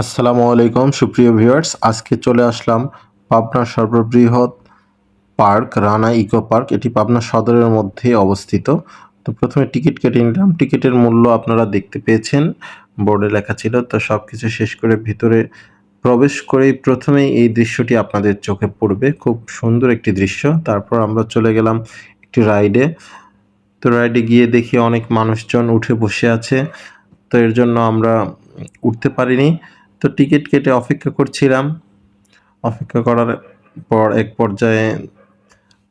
আসসালামু আলাইকুম, সুপ্রিয় ভিউয়ার্স। আজকে চলে আসলাম পাবনার সর্ববৃহৎ পার্ক, রানা ইকো পার্ক। এটি পাবনা সদরের মধ্যে অবস্থিত। তো প্রথমে টিকিট কেটে নিলাম। টিকিটের মূল্য আপনারা দেখতে পেয়েছেন। বোর্ডে লেখা ছিল, তো সব কিছু শেষ করে ভিতরে প্রবেশ করেই প্রথমেই এই দৃশ্যটি আপনাদের চোখে পড়বে। খুব সুন্দর একটি দৃশ্য। তারপর আমরা চলে গেলাম একটি রাইডে। তো রাইডে গিয়ে দেখি অনেক মানুষজন উঠে বসে আছে। তো এর জন্য আমরা উঠতে পারিনি। তো টিকিট কেটে অপেক্ষা করছিলাম। অপেক্ষা করার পর এক পর্যায়ে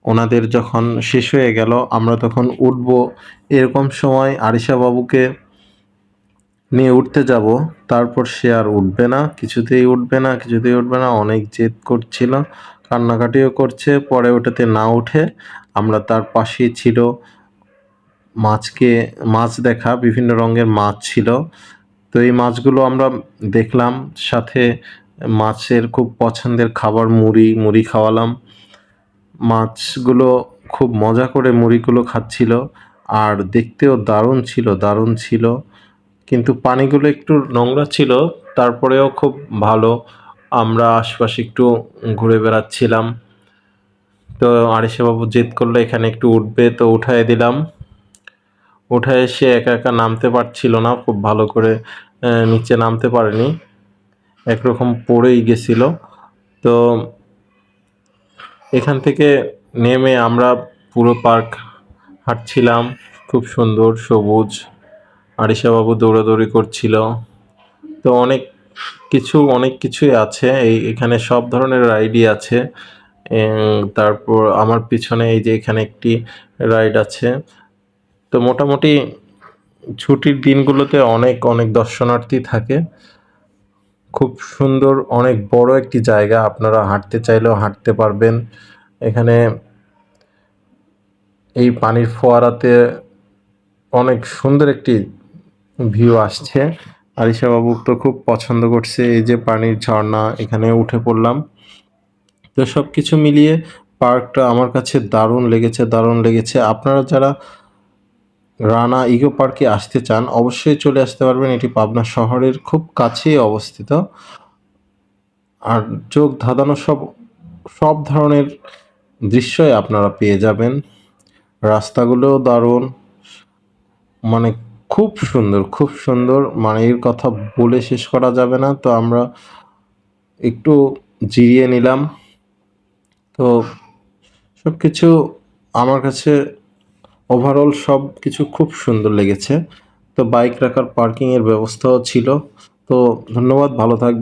ওনাদের যখন শেষ হয়ে গেল, আমরা তখন উঠব। এরকম সময় আরিশা বাবুকে নিয়ে উঠতে যাব। তারপর সে আর উঠবে না, কিছুতেই উঠবে না, কিছুতেই উঠবে না। অনেক জেদ করছিল, কান্নাকাটিও করছে। পরে ওটাতে না উঠে আমরা তার পাশেই ছিল। মাছকে, মাছ দেখা, বিভিন্ন রঙের মাছ ছিল। তো এই মাছগুলো আমরা দেখলাম, সাথে মাছের খুব পছন্দের খাবার মুড়ি মুড়ি খাওয়ালাম। মাছগুলো খুব মজা করে মুড়িগুলো খাচ্ছিল, আর দেখতেও দারুণ ছিল দারুণ ছিল। কিন্তু পানিগুলো একটু নোংরা ছিল, তারপরেও খুব ভালো। আমরা আশপাশে একটু ঘুরে বেড়াচ্ছিলাম। তো আরিশাবাবু জেদ করল, এখানে একটু উঠবে, তো উঠায় দিলাম। উঠে এসে একা একা নামতে পারছিল না, খুব ভালো করে নিচে নামতে পারেনি। একরকম পড়েই গেছিল। তো এখান থেকে নেমে আমরা পুরো পার্ক হাঁটছিলাম। খুব সুন্দর, সবুজ। আরিশাবাবু দৌড়াদৌড়ি করছিল। তো অনেক কিছু, অনেক কিছুই আছে। এই, এখানে সব ধরনের রাইডই আছে। তারপর আমার পিছনে এই যে এখানে একটি রাইড আছে। তো মোটামুটি ছুটির দিনগুলোতে অনেক অনেক দর্শনার্থী থাকে। খুব সুন্দর, অনেক বড় একটি জায়গা, আপনারা হাঁটতে চাইলেও হাঁটতে পারবেন। এখানে এই পানির ফোয়ারাতে অনেক সুন্দর একটি ভিউ আসছে। আরিশা বাবু তো খুব পছন্দ করছে এই যে পানির ঝর্ণা, এখানে উঠে পড়লাম। তো সব কিছু মিলিয়ে পার্কটা আমার কাছে দারুণ লেগেছে দারুণ লেগেছে। আপনারা যারা রানা ইকো পার্কে আসতে চান, অবশ্যই চলে আসতে পারবেন। এটি পাবনা শহরের খুব কাছেই অবস্থিত। আর চোখ ধাঁধানো সব সব ধরনের দৃশ্যই আপনারা পেয়ে যাবেন। রাস্তাগুলোও দারুণ। মানে খুব সুন্দর খুব সুন্দর। মানে এর কথা বলে শেষ করা যাবে না। তো আমরা একটু জিরিয়ে নিলাম। তো সব কিছু আমার কাছে ওভারঅল সব কিছু খুব সুন্দর লেগেছে। তো বাইক রাখার পার্কিংয়ের ব্যবস্থাও ছিল। তো ধন্যবাদ, ভালো থাকবেন।